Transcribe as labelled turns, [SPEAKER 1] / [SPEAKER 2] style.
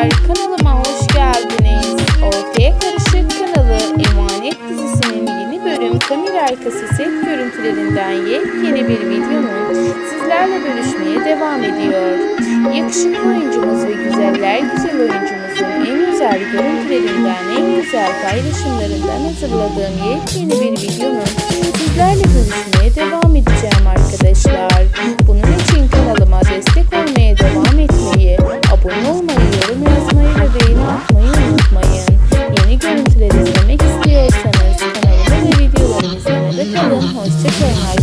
[SPEAKER 1] arkadaşlar kanalıma hoş geldiniz. Ortaya Karışık kanalı Emanet dizisinin yeni bölüm kamera arkası set görüntülerinden yepyeni bir videonun sizlerle bölüşmeye devam ediyor. Yakışıklı oyuncumuz ve güzeller güzel oyuncumuzun en güzel görüntülerinden en güzel paylaşımlarından hazırladığım yepyeni bir videonun 这好机灵啊